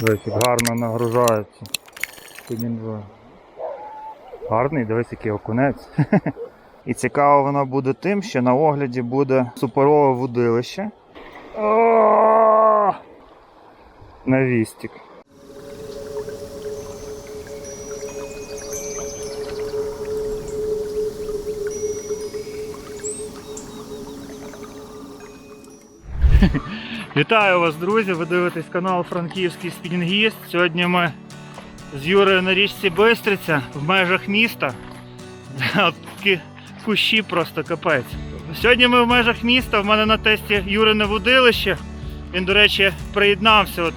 Дивись, гарно нагружається. Гарний, дивись, який окунець. І цікаво воно буде тим, що на огляді буде суперове вудилище. О! Вітаю вас, друзі! Ви дивитесь канал Франківський Спінінгіст. Сьогодні ми з Юрою на річці Бистриця в межах міста. Такі кущі просто капець. Сьогодні ми в межах міста. В мене на тесті Юрине водилище. Він, до речі, приєднався от,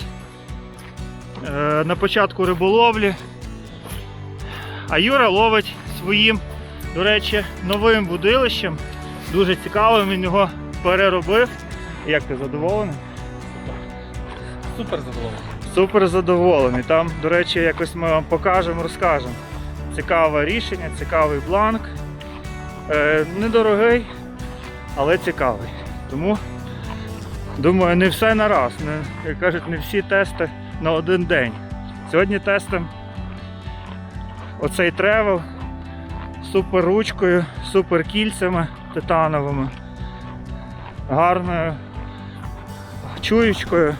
е, на початку риболовлі. А Юра ловить своїм, до речі, новим водилищем. Дуже цікавим, він його переробив. Як ти задоволений? Супер задоволений. Супер задоволений. Там, до речі, якось ми вам покажемо, розкажемо. Цікаве рішення, цікавий бланк. Е, недорогий, але цікавий. Тому, думаю, не все на раз. Не, як кажуть, не всі тести на один день. Сьогодні тестимо оцей тревел супер ручкою, супер кільцями титановими, гарною чуєчкою.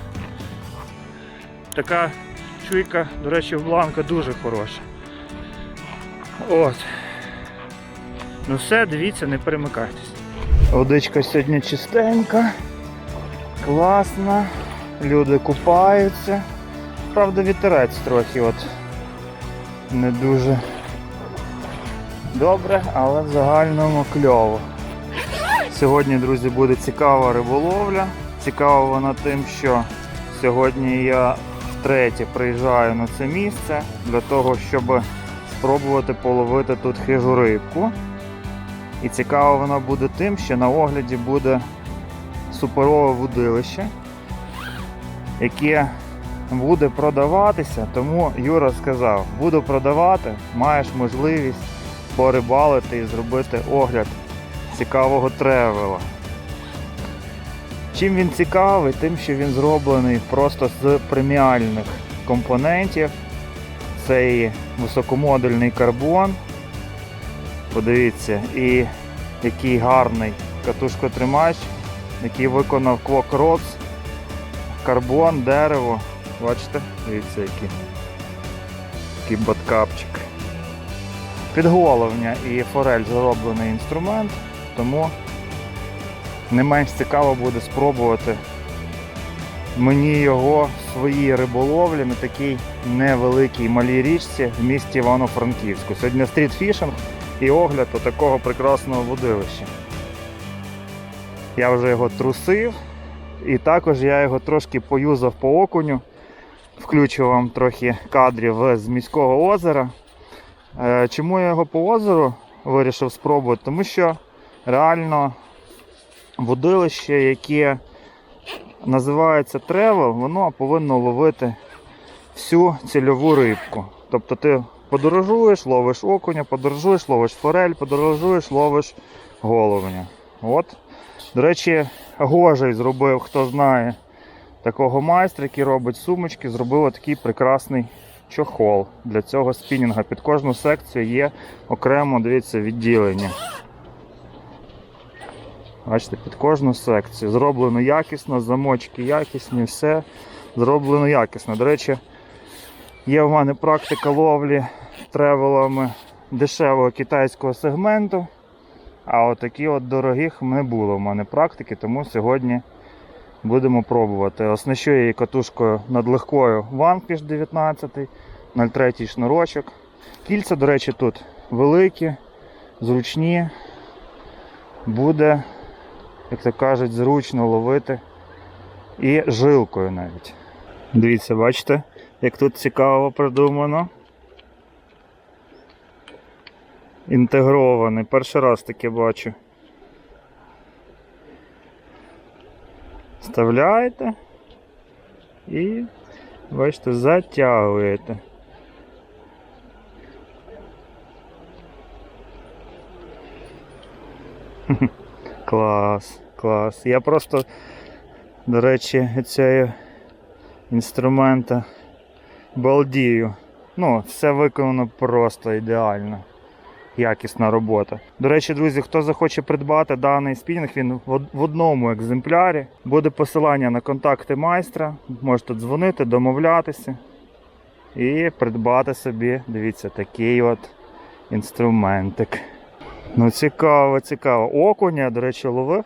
Така чуйка, до речі, в бланка дуже хороша. От. Ну все, дивіться, не перемикайтесь. Водичка сьогодні чистенька, класна, люди купаються. Правда, вітерець трохи от не дуже добре, але в загальному кльово. Сьогодні, друзі, буде цікава риболовля. Цікава вона тим, що сьогодні я втретє приїжджаю на це місце для того, щоб спробувати половити тут хижу рибку. І цікаво вона буде тим, що на огляді буде суперове вудилище, яке буде продаватися. Тому Юра сказав, буду продавати, маєш можливість порибалити і зробити огляд цікавого тревела. Чим він цікавий? Тим, що він зроблений просто з преміальних компонентів. Це і високомодульний карбон. Подивіться, і який гарний катушкотримач, який виконав Clock Rods. Карбон, дерево. Бачите? Дивіться, який, який баткапчик. Підголовня і форель зроблений інструмент, тому не менш цікаво буде спробувати мені його в своїй риболовлі на такій невеликій малій річці в місті Івано-Франківську. Сьогодні стрітфішинг і огляд такого прекрасного водилища. Я вже його трусив, і також я його трошки поюзав по окуню. Включу вам трохи кадрів з міського озера. Е, Чому я його по озеру вирішив спробувати? Тому що реально водилище, яке називається тревел, воно повинно ловити всю цільову рибку. Тобто ти подорожуєш, ловиш окуня, подорожуєш, ловиш форель, подорожуєш, ловиш головня. От. До речі, Гожий зробив, хто знає, такого майстра, який робить сумочки, зробив такий прекрасний чохол для цього спінінга. Під кожну секцію є окремо, дивіться, відділення. Бачите, під кожну секцію. Зроблено якісно, замочки якісні, все зроблено якісно. До речі, є в мене практика ловлі тревелами дешевого китайського сегменту. А от такі от дорогих не було в мене практики, тому сьогодні будемо пробувати. Оснащу я її катушкою над легкою Vanquish 19, 0,3 шнурочок. Кільця, до речі, тут великі, зручні. Буде, як то кажуть, зручно ловити і жилкою навіть. Дивіться, бачите, як тут цікаво придумано. Інтегрований. Перший раз таке бачу. Вставляєте і, бачите, затягуєте. Клас, клас. Я просто, до речі, цього інструмента балдію. Ну, все виконано просто ідеально. Якісна робота. До речі, друзі, хто захоче придбати даний спінінг, він в одному екземплярі. Буде посилання на контакти майстра. Можете дзвонити, домовлятися і придбати собі, дивіться, такий от інструментик. Ну, цікаво, цікаво. Окуня, до речі, ловив.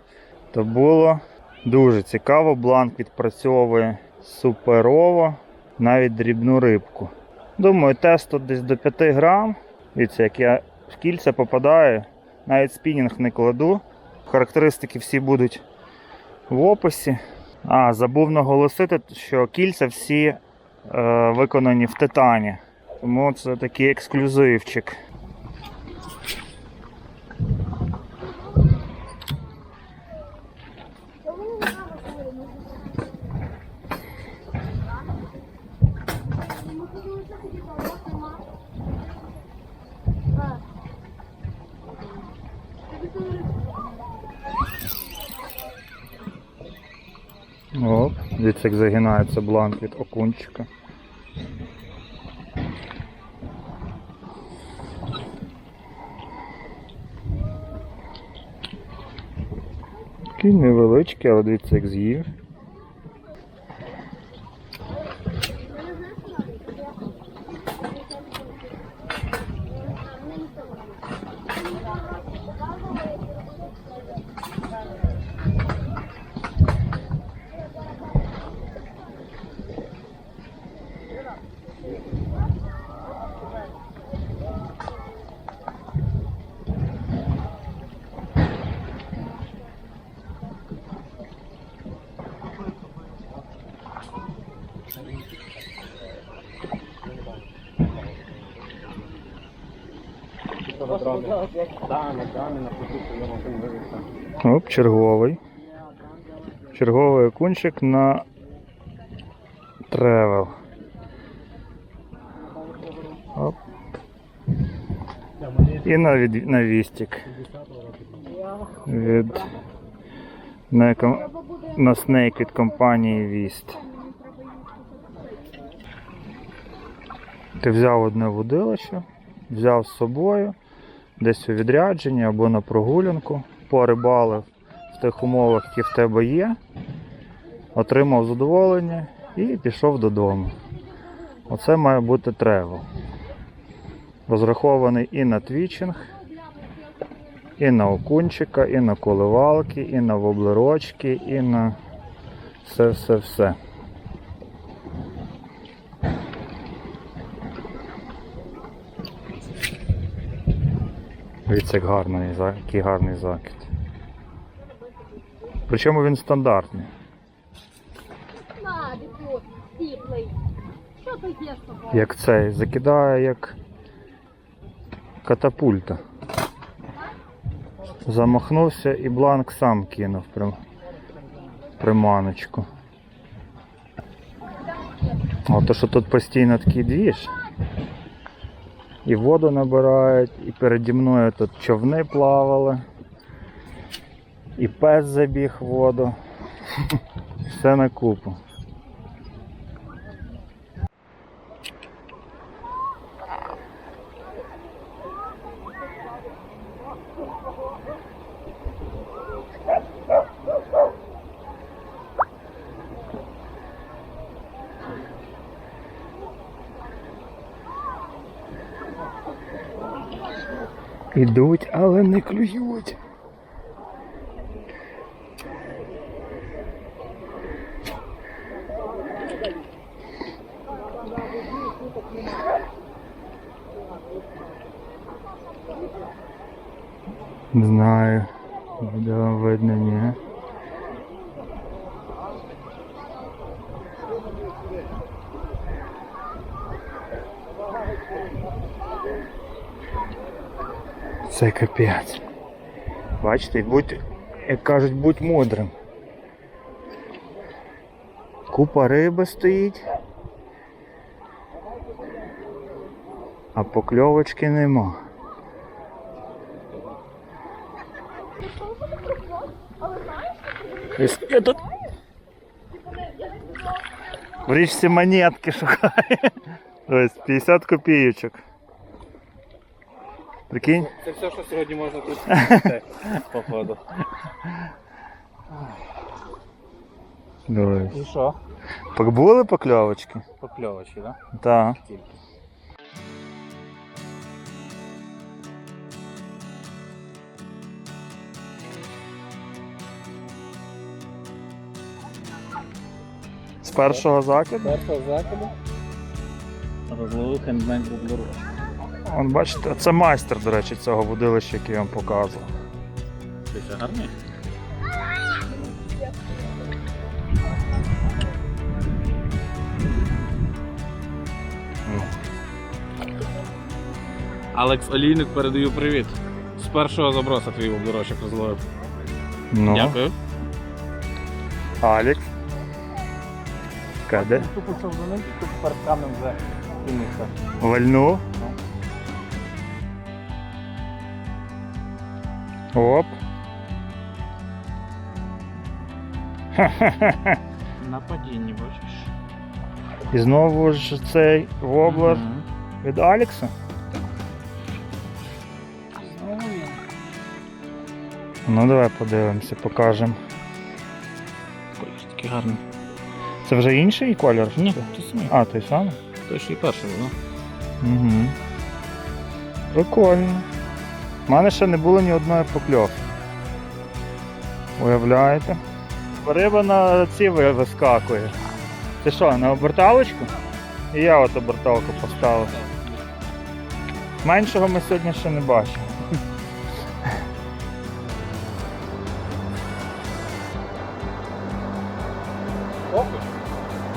То було дуже цікаво. Бланк відпрацьовує суперово, навіть дрібну рибку. Думаю, тест тут десь до 5 грам. Дивіться, як я в кільця попадаю, навіть спінінг не кладу. Характеристики всі будуть в описі. А, забув наголосити, що кільця всі е, виконані в титані. Тому це такий ексклюзивчик. Оп, дивіться, як загинається бланк від окунчика. Такий невеличкий, але дивіться, як з'їв. 我刚才也觉得可以 Оп, черговий. Черговий окунчик на тревел. Оп. І на, від, на вістик. Від на, на снейк від компанії Віст. Ти взяв одне водилище, взяв з собою, десь у відрядженні або на прогулянку, порибалив в тих умовах, які в тебе є, отримав задоволення і пішов додому. Оце має бути тревел. Розрахований і на твічинг, і на окунчика, і на коливалки, і на воблерочки, і на все-все-все. Дивіться, як гарний, який гарний закид. Причому він стандартний. Як цей, закидає як катапульта. Замахнувся і бланк сам кинув при, приманочку. А то, що тут постійно такий двіж. І воду набирають, і переді мною тут човни плавали, і пес забіг в воду. Все на купу. Ідуть, але не клюють. Це капець. Бачите, будь, як кажуть, будь мудрим. Купа риби стоїть. А покльовочки нема. Але знаєш, Ось Я тут В річці монетки шукає. Ось 50 копійочок. Прикинь? Це все, що сьогодні можна тут походу. Дивись. І що? Були покльовочки? Покльовочі, так? Так. Тільки. З першого закиду. Першого закиду. Розловив хендмейд бублеру. Вон, бачите, це майстер, до речі, цього водилища, який я вам показував. Це гарний? Алекс Олійник передаю привіт. З першого заброса твій бублерочок розловив. Ну, Дякую. Алекс. Каде? Тупо що за ним, тупо перед камнем вже кинувся. Вальну. Оп. Ха-ха-ха. На падінні, бачиш? І знову ж цей воблер Мгм. від Алекса. Знову він. Ну давай подивимося, покажемо. Такий гарний. Це вже інший колір? Ні, ти самий. А, той самий? Той що і перший, ну. Угу. Прикольно. У мене ще не було ні одної покльовки. Уявляєте? Риба на ці ви- вискакує. Це що, на оберталочку? І я от оберталку поставив. Меншого ми сьогодні ще не бачимо.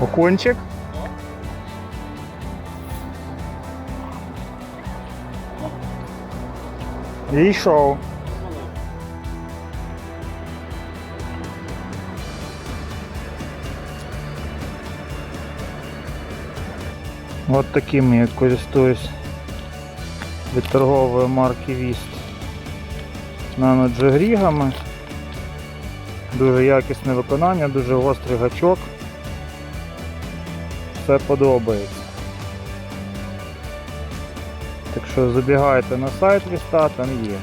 Окунчик. І йшов. От таким я користуюсь від торгової марки Віст наноджигрігами. Дуже якісне виконання, дуже гострий гачок. Все подобається. Що забігайте на сайт Віста, там є.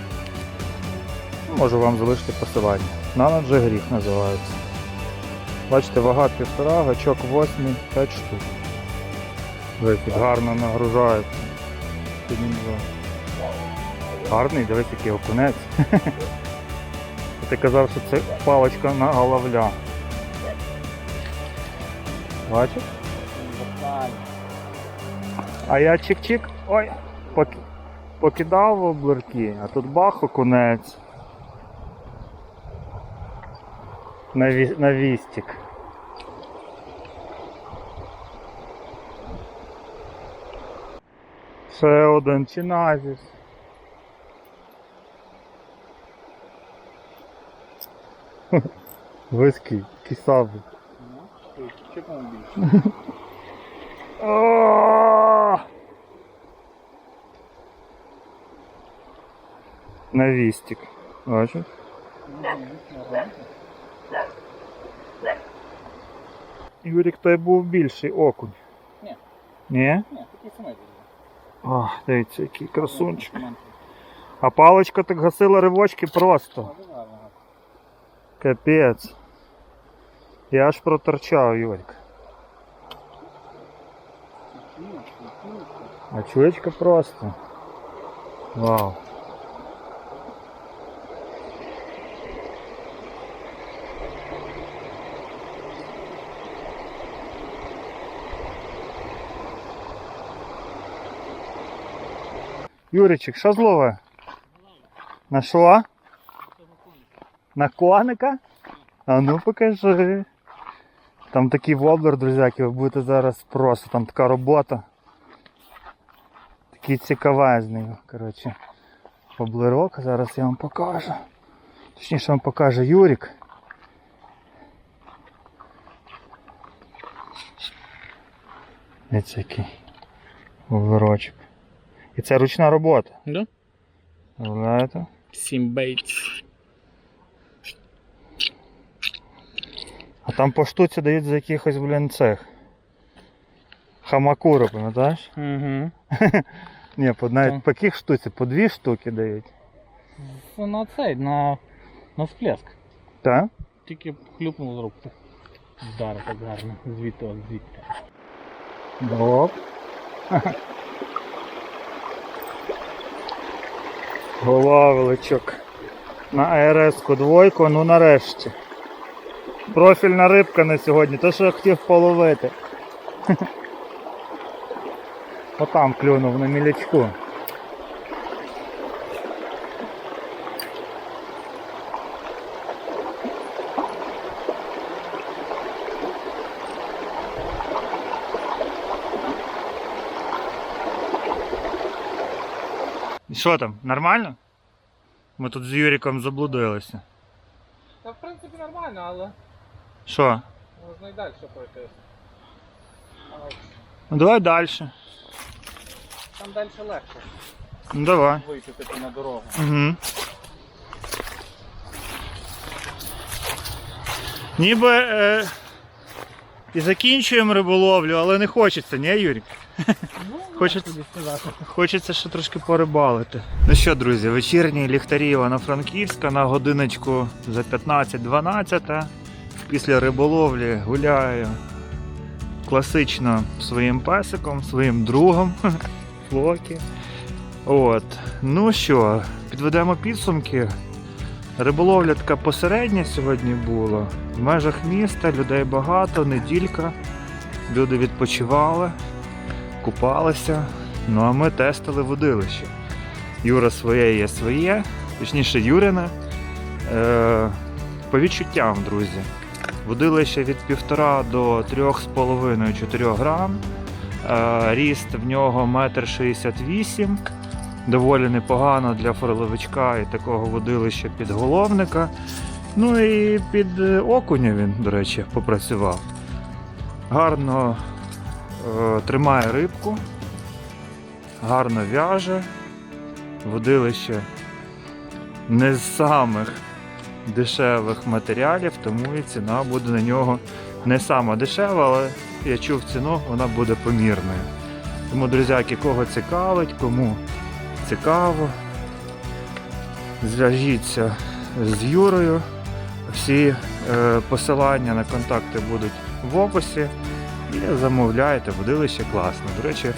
Можу вам залишити посилання. Наноджигріг називається. Бачите, вага півтора, гачок 8, 5 штук. Дивіться, гарно нагружається. Гарний, дивіться, який окунець. Ти казав, що це паличка на головля. Бачиш? А я чик-чик, ой, покидав облерки, а тут бах окунець. На, ві- на вістик. Ще один чиназіс. Виский, кисавий. Чекав більше. На вістик. Бачиш? Юрік, той був більший окунь. Ні. Ні? Ні, такий самий Ах, дивіться, який красунчик. А паличка так гасила ривочки просто. Капець. Я аж проторчав, Юрік. А чуєчка просто. Вау. Юричик, що злове? На що? На коника? А ну покажи. Там такий воблер, друзяки, ви будете зараз просто, там така робота. Такий цікавезний, коротше. Воблерок, зараз я вам покажу. Точніше вам покаже Юрік. Ось який воблерочок. І це ручна робота. Да? Уявляєте? Сім бейтс. А там по штуці дають за якихось, блін, цех. Хамакура, пам'ятаєш? Угу. Ні, по, навіть Так. по яких штуці? По дві штуки дають. На цей, на, на всплеск. Так? Тільки хлюпнув з рук. Вдар так гарно. Звідти, от звідти. Оп. Головиличок. На АРС-ку двойку, ну нарешті. Профільна рибка на сьогодні, то що я хотів половити. Отам клюнув на мілячку. Що там, нормально? Ми тут з Юріком заблудилися. Та в принципі нормально, але Що? можна і далі пройти. Ну давай далі. Там далі легше Ну давай. вийти типу на дорогу. Угу. Ніби е, і закінчуємо риболовлю, але не хочеться, ні, Юрік? Хочеться, хочеться ще трошки порибалити. Ну що, друзі, вечірні ліхтарі Івано-Франківська на годиночку за 15-12. Після риболовлі гуляю класично своїм песиком, своїм другом Флокі. От. Ну що, підведемо підсумки. Риболовля така посередня сьогодні була. В межах міста людей багато, неділька. Люди відпочивали, купалися. Ну а ми тестили водилище. Юра своє є своє, точніше Юрине. Е, по відчуттям, друзі. Водилище від 1,5 до 3,5-4 грам. Е, Ріст в нього 1,68 м. Доволі непогано для фореловичка і такого водилища підголовника. Ну і під е, окуня він, до речі, попрацював. Гарно е, тримає рибку, гарно в'яже. Водилище не з самих дешевих матеріалів, тому і ціна буде на нього не сама дешева, але я чув ціну, вона буде помірною. Тому, друзяки, кого цікавить, кому цікаво, зв'яжіться з Юрою. Всі е, посилання на контакти будуть в описі. І замовляйте, водилище класно. До речі,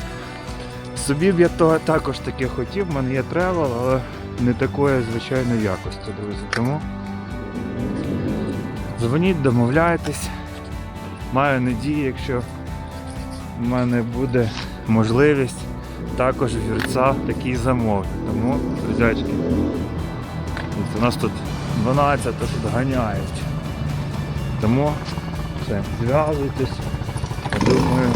собі б я то, також таке хотів, в мене є тревел, але не такої звичайної якості, друзі. Тому дзвоніть, домовляйтесь. Маю надію, якщо в мене буде можливість також вірця такий замовлю. Тому, друзячки, у нас тут 12 тут ганяють. Тому все, зв'язуйтесь. Я думаю,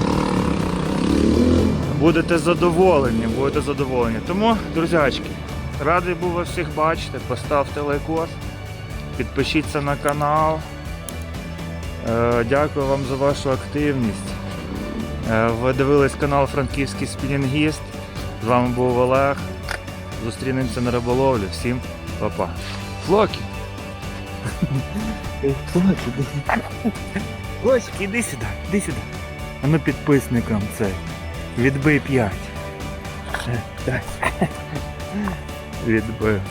будете задоволені, будете задоволені. Тому, друзячки, радий був вас всіх бачити. Поставте лайкос, підпишіться на канал. Е, Дякую вам за вашу активність. Е, Ви дивились канал Франківський Спінінгіст. З вами був Олег. Зустрінемося на риболовлі. Всім па-па. Флокі! Флокі, Флокі, іди сюди, іди сюди. А ну підписникам цей. Відбий 5. Відбив.